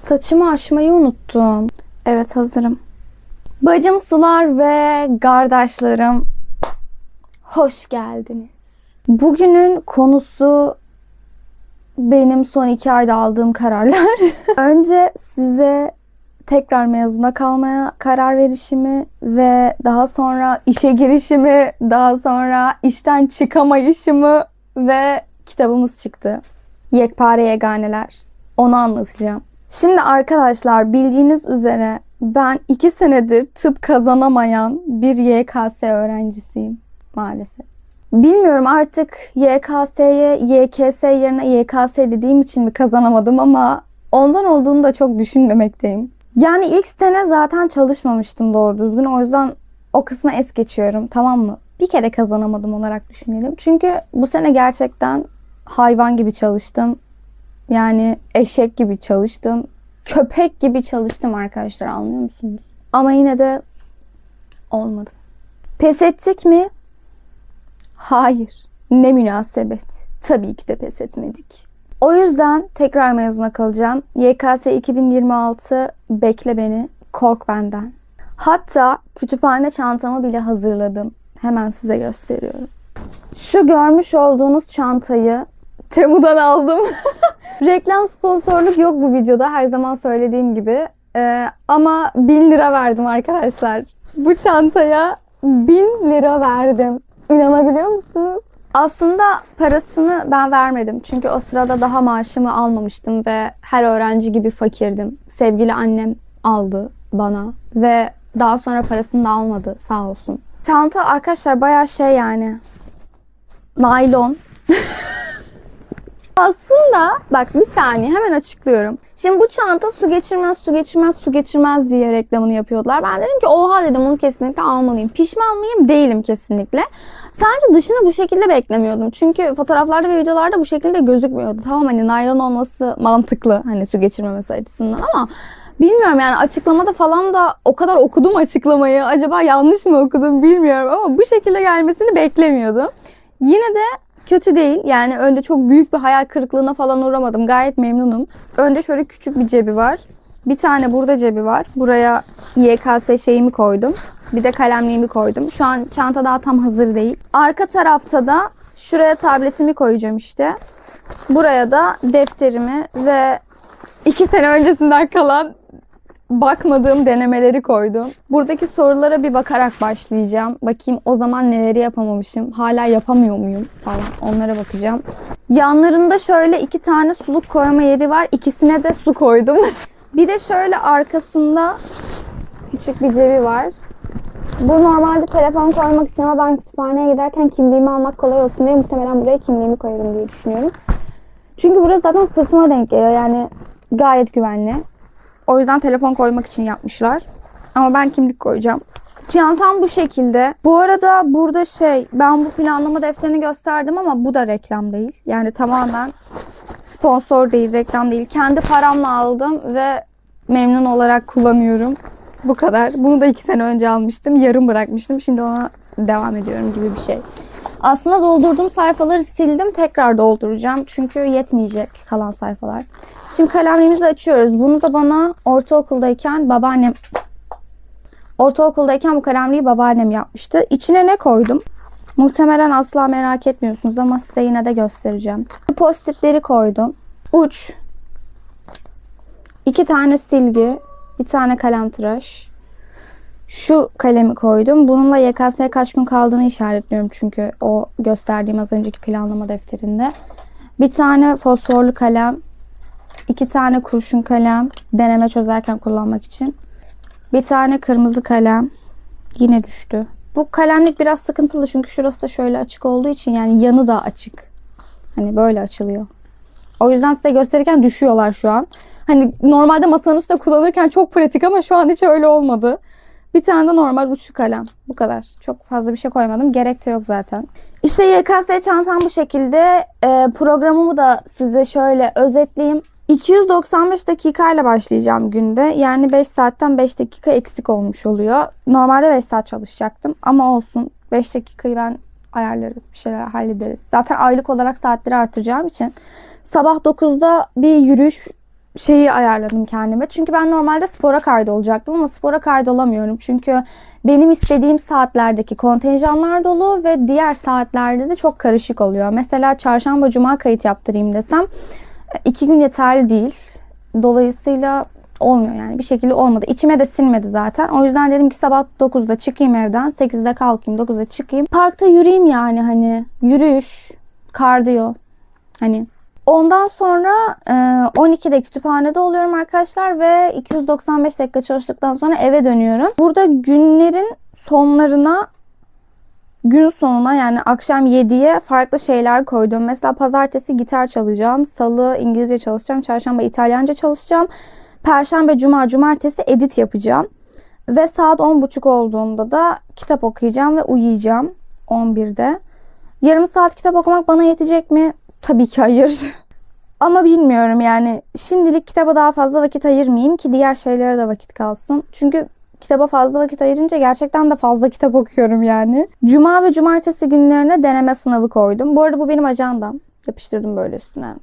Saçımı açmayı unuttum. Evet hazırım. Bacım sular ve kardeşlerim hoş geldiniz. Bugünün konusu benim son iki ayda aldığım kararlar. Önce size tekrar mezuna kalmaya karar verişimi ve daha sonra işe girişimi, daha sonra işten çıkamayışımı ve kitabımız çıktı. Yekpare Yeganeler. Onu anlatacağım. Şimdi arkadaşlar bildiğiniz üzere ben iki senedir tıp kazanamayan bir YKS öğrencisiyim maalesef. Bilmiyorum artık YKS'ye YKS yerine YKS dediğim için mi kazanamadım ama ondan olduğunu da çok düşünmemekteyim. Yani ilk sene zaten çalışmamıştım doğru düzgün. O yüzden o kısmı es geçiyorum tamam mı? Bir kere kazanamadım olarak düşünelim. Çünkü bu sene gerçekten hayvan gibi çalıştım. Yani eşek gibi çalıştım. Köpek gibi çalıştım arkadaşlar anlıyor musunuz? Ama yine de olmadı. Pes ettik mi? Hayır. Ne münasebet. Tabii ki de pes etmedik. O yüzden tekrar mezuna kalacağım. YKS 2026 bekle beni. Kork benden. Hatta kütüphane çantamı bile hazırladım. Hemen size gösteriyorum. Şu görmüş olduğunuz çantayı Temu'dan aldım. Reklam sponsorluk yok bu videoda her zaman söylediğim gibi. Ee, ama 1000 lira verdim arkadaşlar. Bu çantaya 1000 lira verdim. İnanabiliyor musunuz? Aslında parasını ben vermedim. Çünkü o sırada daha maaşımı almamıştım ve her öğrenci gibi fakirdim. Sevgili annem aldı bana ve daha sonra parasını da almadı sağ olsun. Çanta arkadaşlar bayağı şey yani. Naylon. Aslında bak bir saniye hemen açıklıyorum. Şimdi bu çanta su geçirmez, su geçirmez, su geçirmez diye reklamını yapıyordular. Ben dedim ki oha dedim bunu kesinlikle almalıyım. Pişman mıyım? Değilim kesinlikle. Sadece dışını bu şekilde beklemiyordum. Çünkü fotoğraflarda ve videolarda bu şekilde gözükmüyordu. Tamam hani naylon olması mantıklı hani su geçirmemesi açısından ama Bilmiyorum yani açıklamada falan da o kadar okudum açıklamayı. Acaba yanlış mı okudum bilmiyorum ama bu şekilde gelmesini beklemiyordum. Yine de kötü değil. Yani önde çok büyük bir hayal kırıklığına falan uğramadım. Gayet memnunum. Önde şöyle küçük bir cebi var. Bir tane burada cebi var. Buraya YKS şeyimi koydum. Bir de kalemliğimi koydum. Şu an çanta daha tam hazır değil. Arka tarafta da şuraya tabletimi koyacağım işte. Buraya da defterimi ve iki sene öncesinden kalan bakmadığım denemeleri koydum. Buradaki sorulara bir bakarak başlayacağım. Bakayım o zaman neleri yapamamışım. Hala yapamıyor muyum falan. Onlara bakacağım. Yanlarında şöyle iki tane suluk koyma yeri var. İkisine de su koydum. bir de şöyle arkasında küçük bir cebi var. Bu normalde telefon koymak için ama ben kütüphaneye giderken kimliğimi almak kolay olsun diye muhtemelen buraya kimliğimi koyarım diye düşünüyorum. Çünkü burası zaten sırtıma denk geliyor. Yani gayet güvenli. O yüzden telefon koymak için yapmışlar. Ama ben kimlik koyacağım. Çantam bu şekilde. Bu arada burada şey ben bu planlama defterini gösterdim ama bu da reklam değil. Yani tamamen sponsor değil, reklam değil. Kendi paramla aldım ve memnun olarak kullanıyorum. Bu kadar. Bunu da iki sene önce almıştım. Yarım bırakmıştım. Şimdi ona devam ediyorum gibi bir şey. Aslında doldurduğum sayfaları sildim. Tekrar dolduracağım. Çünkü yetmeyecek kalan sayfalar. Şimdi kalemliğimizi açıyoruz. Bunu da bana ortaokuldayken babaannem Ortaokuldayken bu kalemliği babaannem yapmıştı. İçine ne koydum? Muhtemelen asla merak etmiyorsunuz ama size yine de göstereceğim. Postitleri koydum. Uç. iki tane silgi. Bir tane kalem tıraş. Şu kalemi koydum. Bununla YKS'ye kaç gün kaldığını işaretliyorum çünkü o gösterdiğim az önceki planlama defterinde. Bir tane fosforlu kalem, iki tane kurşun kalem deneme çözerken kullanmak için. Bir tane kırmızı kalem yine düştü. Bu kalemlik biraz sıkıntılı çünkü şurası da şöyle açık olduğu için yani yanı da açık. Hani böyle açılıyor. O yüzden size gösterirken düşüyorlar şu an. Hani normalde masanın üstünde kullanırken çok pratik ama şu an hiç öyle olmadı. Bir tane de normal uçlu kalem. Bu kadar. Çok fazla bir şey koymadım. Gerek de yok zaten. İşte YKS çantam bu şekilde. E, programımı da size şöyle özetleyeyim. 295 dakikayla başlayacağım günde. Yani 5 saatten 5 dakika eksik olmuş oluyor. Normalde 5 saat çalışacaktım ama olsun. 5 dakikayı ben ayarlarız. Bir şeyler hallederiz. Zaten aylık olarak saatleri artıracağım için sabah 9'da bir yürüyüş şeyi ayarladım kendime. Çünkü ben normalde spora kaydolacaktım ama spora kaydolamıyorum. Çünkü benim istediğim saatlerdeki kontenjanlar dolu ve diğer saatlerde de çok karışık oluyor. Mesela çarşamba cuma kayıt yaptırayım desem iki gün yeterli değil. Dolayısıyla olmuyor yani bir şekilde olmadı. İçime de sinmedi zaten. O yüzden dedim ki sabah 9'da çıkayım evden. 8'de kalkayım 9'da çıkayım. Parkta yürüyeyim yani hani yürüyüş, kardiyo. Hani Ondan sonra 12'de kütüphanede oluyorum arkadaşlar ve 295 dakika çalıştıktan sonra eve dönüyorum. Burada günlerin sonlarına gün sonuna yani akşam 7'ye farklı şeyler koydum. Mesela pazartesi gitar çalacağım, salı İngilizce çalışacağım, çarşamba İtalyanca çalışacağım. Perşembe, cuma, cumartesi edit yapacağım. Ve saat 10.30 olduğunda da kitap okuyacağım ve uyuyacağım 11'de. Yarım saat kitap okumak bana yetecek mi? Tabii ki hayır. Ama bilmiyorum yani şimdilik kitaba daha fazla vakit ayırmayayım ki diğer şeylere de vakit kalsın. Çünkü kitaba fazla vakit ayırınca gerçekten de fazla kitap okuyorum yani. Cuma ve cumartesi günlerine deneme sınavı koydum. Bu arada bu benim ajandam. Yapıştırdım böyle üstüne.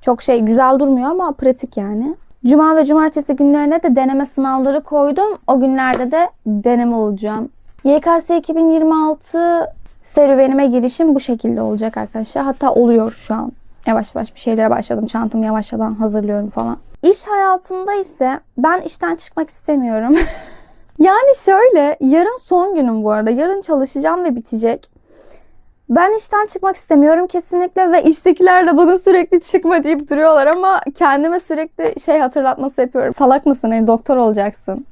Çok şey güzel durmuyor ama pratik yani. Cuma ve cumartesi günlerine de deneme sınavları koydum. O günlerde de deneme olacağım. YKS 2026 serüvenime girişim bu şekilde olacak arkadaşlar. Hatta oluyor şu an. Yavaş yavaş bir şeylere başladım. Çantamı yavaş yavaş hazırlıyorum falan. İş hayatımda ise ben işten çıkmak istemiyorum. yani şöyle yarın son günüm bu arada. Yarın çalışacağım ve bitecek. Ben işten çıkmak istemiyorum kesinlikle ve iştekiler de bana sürekli çıkma deyip duruyorlar ama kendime sürekli şey hatırlatması yapıyorum. Salak mısın? Yani doktor olacaksın.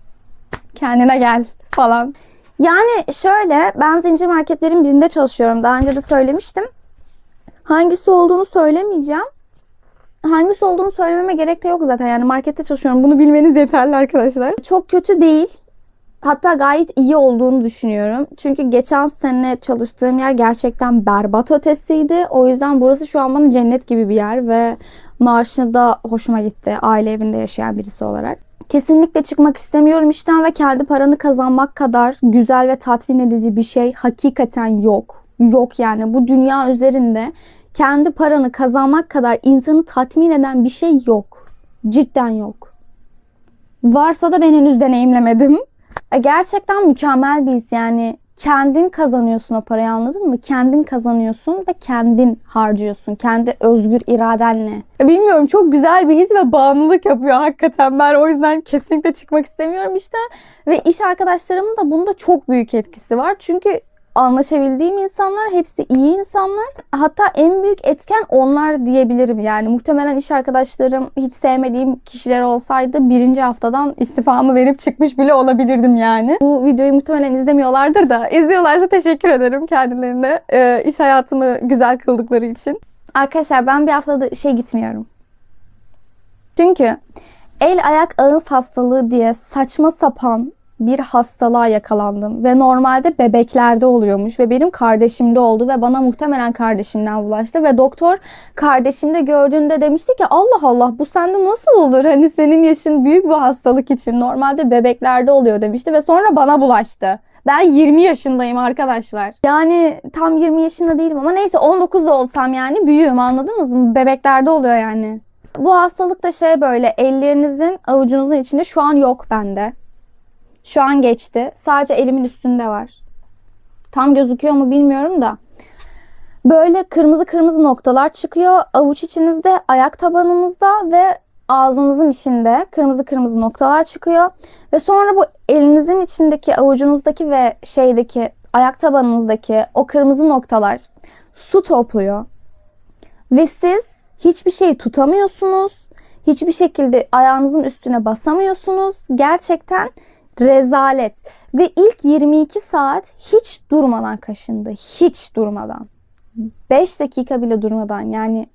Kendine gel falan. Yani şöyle ben zincir marketlerin birinde çalışıyorum. Daha önce de söylemiştim. Hangisi olduğunu söylemeyeceğim. Hangisi olduğunu söylememe gerek de yok zaten. Yani markette çalışıyorum. Bunu bilmeniz yeterli arkadaşlar. Çok kötü değil. Hatta gayet iyi olduğunu düşünüyorum. Çünkü geçen sene çalıştığım yer gerçekten berbat ötesiydi. O yüzden burası şu an bana cennet gibi bir yer ve maaşı da hoşuma gitti. Aile evinde yaşayan birisi olarak. Kesinlikle çıkmak istemiyorum işten ve kendi paranı kazanmak kadar güzel ve tatmin edici bir şey hakikaten yok. Yok yani bu dünya üzerinde kendi paranı kazanmak kadar insanı tatmin eden bir şey yok. Cidden yok. Varsa da ben henüz deneyimlemedim. E, gerçekten mükemmel bir his yani. Kendin kazanıyorsun o parayı anladın mı? Kendin kazanıyorsun ve kendin harcıyorsun. Kendi özgür iradenle. E, bilmiyorum çok güzel bir his ve bağımlılık yapıyor hakikaten. Ben o yüzden kesinlikle çıkmak istemiyorum işte. Ve iş arkadaşlarımın da bunda çok büyük etkisi var. Çünkü anlaşabildiğim insanlar hepsi iyi insanlar. Hatta en büyük etken onlar diyebilirim yani. Muhtemelen iş arkadaşlarım hiç sevmediğim kişiler olsaydı birinci haftadan istifamı verip çıkmış bile olabilirdim yani. Bu videoyu muhtemelen izlemiyorlardır da izliyorlarsa teşekkür ederim kendilerine e, iş hayatımı güzel kıldıkları için. Arkadaşlar ben bir haftada şey gitmiyorum. Çünkü el ayak ağız hastalığı diye saçma sapan bir hastalığa yakalandım ve normalde bebeklerde oluyormuş ve benim kardeşimde oldu ve bana muhtemelen kardeşimden bulaştı ve doktor kardeşimde gördüğünde demişti ki Allah Allah bu sende nasıl olur hani senin yaşın büyük bu hastalık için normalde bebeklerde oluyor demişti ve sonra bana bulaştı. Ben 20 yaşındayım arkadaşlar. Yani tam 20 yaşında değilim ama neyse 19 da olsam yani büyüğüm anladınız mı? Bebeklerde oluyor yani. Bu hastalık da şey böyle ellerinizin avucunuzun içinde şu an yok bende. Şu an geçti. Sadece elimin üstünde var. Tam gözüküyor mu bilmiyorum da. Böyle kırmızı kırmızı noktalar çıkıyor. Avuç içinizde, ayak tabanınızda ve ağzınızın içinde kırmızı kırmızı noktalar çıkıyor. Ve sonra bu elinizin içindeki, avucunuzdaki ve şeydeki, ayak tabanınızdaki o kırmızı noktalar su topluyor. Ve siz hiçbir şeyi tutamıyorsunuz. Hiçbir şekilde ayağınızın üstüne basamıyorsunuz. Gerçekten Rezalet. Ve ilk 22 saat hiç durmadan kaşındı. Hiç durmadan. 5 dakika bile durmadan yani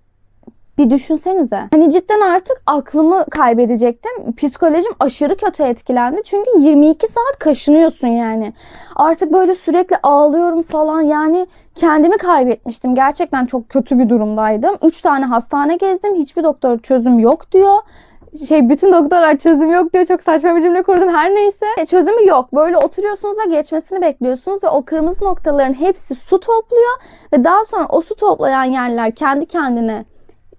bir düşünsenize. Hani cidden artık aklımı kaybedecektim. Psikolojim aşırı kötü etkilendi. Çünkü 22 saat kaşınıyorsun yani. Artık böyle sürekli ağlıyorum falan. Yani kendimi kaybetmiştim. Gerçekten çok kötü bir durumdaydım. 3 tane hastane gezdim. Hiçbir doktor çözüm yok diyor şey bütün doktorlar çözüm yok diyor. Çok saçma bir cümle kurdum. Her neyse e, çözümü yok. Böyle oturuyorsunuz ve geçmesini bekliyorsunuz ve o kırmızı noktaların hepsi su topluyor ve daha sonra o su toplayan yerler kendi kendine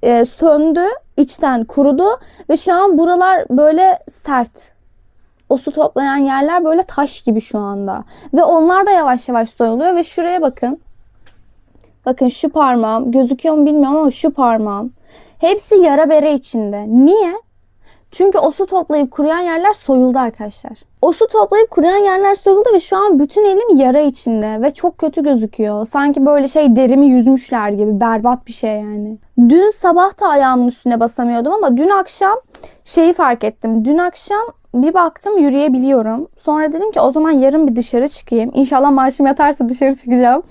e, söndü, içten kurudu ve şu an buralar böyle sert. O su toplayan yerler böyle taş gibi şu anda. Ve onlar da yavaş yavaş soyuluyor ve şuraya bakın. Bakın şu parmağım gözüküyor mu bilmiyorum ama şu parmağım. Hepsi yara bere içinde. Niye? Çünkü o su toplayıp kuruyan yerler soyuldu arkadaşlar. O su toplayıp kuruyan yerler soyuldu ve şu an bütün elim yara içinde ve çok kötü gözüküyor. Sanki böyle şey derimi yüzmüşler gibi berbat bir şey yani. Dün sabah da ayağımın üstüne basamıyordum ama dün akşam şeyi fark ettim. Dün akşam bir baktım yürüyebiliyorum. Sonra dedim ki o zaman yarın bir dışarı çıkayım. İnşallah maaşım yatarsa dışarı çıkacağım.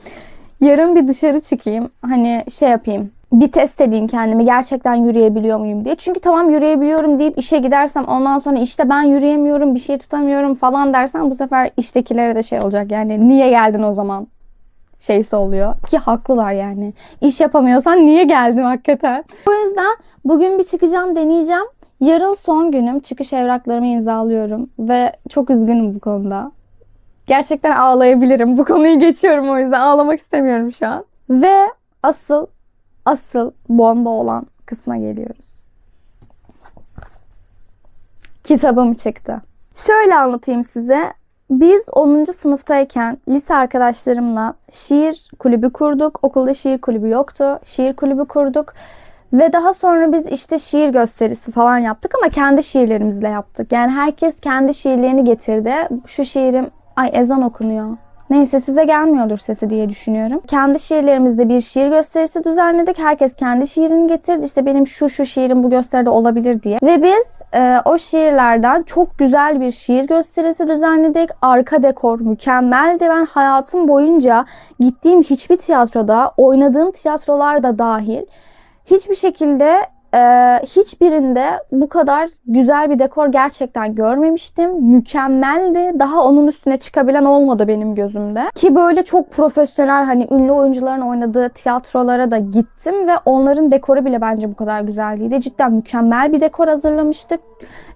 Yarın bir dışarı çıkayım. Hani şey yapayım bir test edeyim kendimi gerçekten yürüyebiliyor muyum diye. Çünkü tamam yürüyebiliyorum deyip işe gidersem ondan sonra işte ben yürüyemiyorum bir şey tutamıyorum falan dersen bu sefer iştekilere de şey olacak yani niye geldin o zaman şeysi oluyor ki haklılar yani. İş yapamıyorsan niye geldin hakikaten? O yüzden bugün bir çıkacağım deneyeceğim. Yarın son günüm çıkış evraklarımı imzalıyorum ve çok üzgünüm bu konuda. Gerçekten ağlayabilirim. Bu konuyu geçiyorum o yüzden ağlamak istemiyorum şu an. Ve asıl asıl bomba olan kısma geliyoruz. Kitabım çıktı. Şöyle anlatayım size. Biz 10. sınıftayken lise arkadaşlarımla şiir kulübü kurduk. Okulda şiir kulübü yoktu. Şiir kulübü kurduk. Ve daha sonra biz işte şiir gösterisi falan yaptık ama kendi şiirlerimizle yaptık. Yani herkes kendi şiirlerini getirdi. Şu şiirim ay ezan okunuyor. Neyse size gelmiyordur sesi diye düşünüyorum. Kendi şiirlerimizde bir şiir gösterisi düzenledik. Herkes kendi şiirini getirdi. İşte benim şu şu şiirim bu gösteride olabilir diye. Ve biz e, o şiirlerden çok güzel bir şiir gösterisi düzenledik. Arka dekor mükemmeldi. Ben hayatım boyunca gittiğim hiçbir tiyatroda, oynadığım tiyatrolar da dahil hiçbir şekilde ee, hiçbirinde bu kadar güzel bir dekor gerçekten görmemiştim. Mükemmeldi. Daha onun üstüne çıkabilen olmadı benim gözümde. Ki böyle çok profesyonel hani ünlü oyuncuların oynadığı tiyatrolara da gittim ve onların dekoru bile bence bu kadar güzel değildi. Cidden mükemmel bir dekor hazırlamıştık.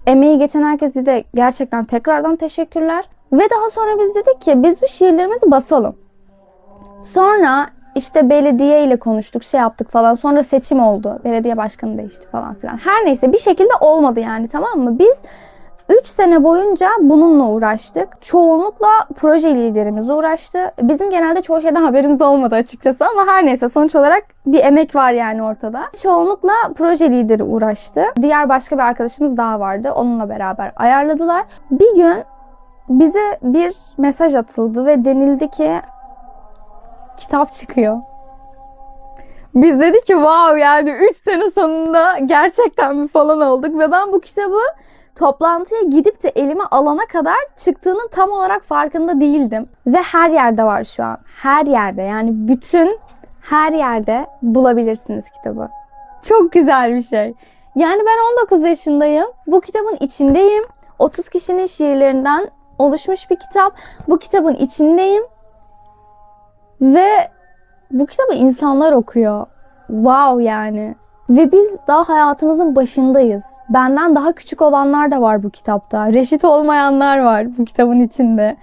Emeği geçen herkese de gerçekten tekrardan teşekkürler. Ve daha sonra biz dedik ki biz bu şiirlerimizi basalım. Sonra işte belediye ile konuştuk, şey yaptık falan. Sonra seçim oldu. Belediye başkanı değişti falan filan. Her neyse bir şekilde olmadı yani tamam mı? Biz 3 sene boyunca bununla uğraştık. Çoğunlukla proje liderimiz uğraştı. Bizim genelde çoğu şeyden haberimiz olmadı açıkçası ama her neyse sonuç olarak bir emek var yani ortada. Çoğunlukla proje lideri uğraştı. Diğer başka bir arkadaşımız daha vardı. Onunla beraber ayarladılar. Bir gün bize bir mesaj atıldı ve denildi ki kitap çıkıyor. Biz dedik ki wow yani 3 sene sonunda gerçekten mi falan olduk ve ben bu kitabı toplantıya gidip de elime alana kadar çıktığının tam olarak farkında değildim. Ve her yerde var şu an. Her yerde yani bütün her yerde bulabilirsiniz kitabı. Çok güzel bir şey. Yani ben 19 yaşındayım. Bu kitabın içindeyim. 30 kişinin şiirlerinden oluşmuş bir kitap. Bu kitabın içindeyim. Ve bu kitabı insanlar okuyor. Wow yani. Ve biz daha hayatımızın başındayız. Benden daha küçük olanlar da var bu kitapta. Reşit olmayanlar var bu kitabın içinde.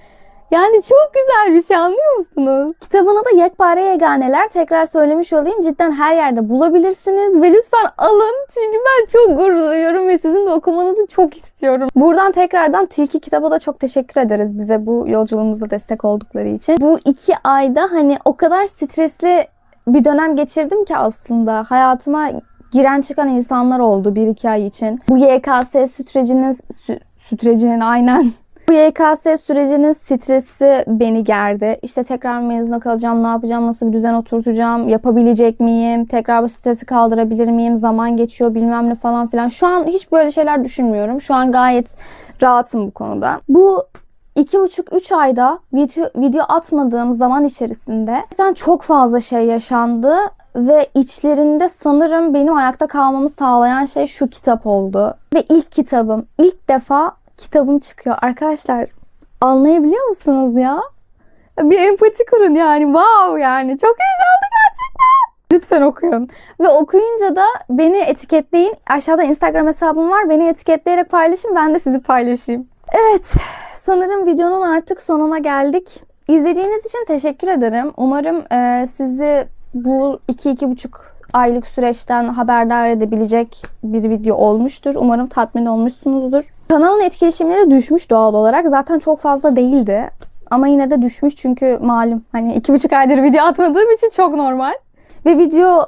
Yani çok güzel bir şey anlıyor musunuz? Kitabın adı Yekpare Yeganeler. Tekrar söylemiş olayım. Cidden her yerde bulabilirsiniz. Ve lütfen alın. Çünkü ben çok gurur duyuyorum ve sizin de okumanızı çok istiyorum. Buradan tekrardan Tilki kitaba da çok teşekkür ederiz bize bu yolculuğumuzda destek oldukları için. Bu iki ayda hani o kadar stresli bir dönem geçirdim ki aslında. Hayatıma giren çıkan insanlar oldu bir iki ay için. Bu YKS sütrecinin sü, sütrecinin aynen bu YKS sürecinin stresi beni gerdi. İşte tekrar mezuna kalacağım, ne yapacağım, nasıl bir düzen oturtacağım, yapabilecek miyim, tekrar bu stresi kaldırabilir miyim, zaman geçiyor bilmem ne falan filan. Şu an hiç böyle şeyler düşünmüyorum. Şu an gayet rahatım bu konuda. Bu iki buçuk üç ayda video, video atmadığım zaman içerisinde çok fazla şey yaşandı ve içlerinde sanırım benim ayakta kalmamı sağlayan şey şu kitap oldu. Ve ilk kitabım. ilk defa kitabım çıkıyor. Arkadaşlar anlayabiliyor musunuz ya? Bir empati kurun yani. Wow yani. Çok heyecanlı gerçekten. Lütfen okuyun. Ve okuyunca da beni etiketleyin. Aşağıda Instagram hesabım var. Beni etiketleyerek paylaşın. Ben de sizi paylaşayım. Evet. Sanırım videonun artık sonuna geldik. İzlediğiniz için teşekkür ederim. Umarım e, sizi bu iki iki buçuk aylık süreçten haberdar edebilecek bir video olmuştur. Umarım tatmin olmuşsunuzdur. Kanalın etkileşimleri düşmüş doğal olarak. Zaten çok fazla değildi. Ama yine de düşmüş çünkü malum hani iki buçuk aydır video atmadığım için çok normal. Ve video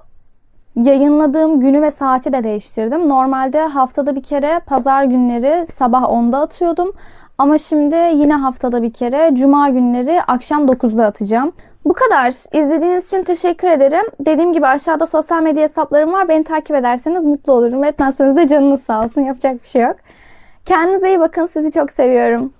yayınladığım günü ve saati de değiştirdim. Normalde haftada bir kere pazar günleri sabah 10'da atıyordum. Ama şimdi yine haftada bir kere cuma günleri akşam 9'da atacağım. Bu kadar. İzlediğiniz için teşekkür ederim. Dediğim gibi aşağıda sosyal medya hesaplarım var. Beni takip ederseniz mutlu olurum. Etmezseniz de canınız sağ olsun. Yapacak bir şey yok. Kendinize iyi bakın. Sizi çok seviyorum.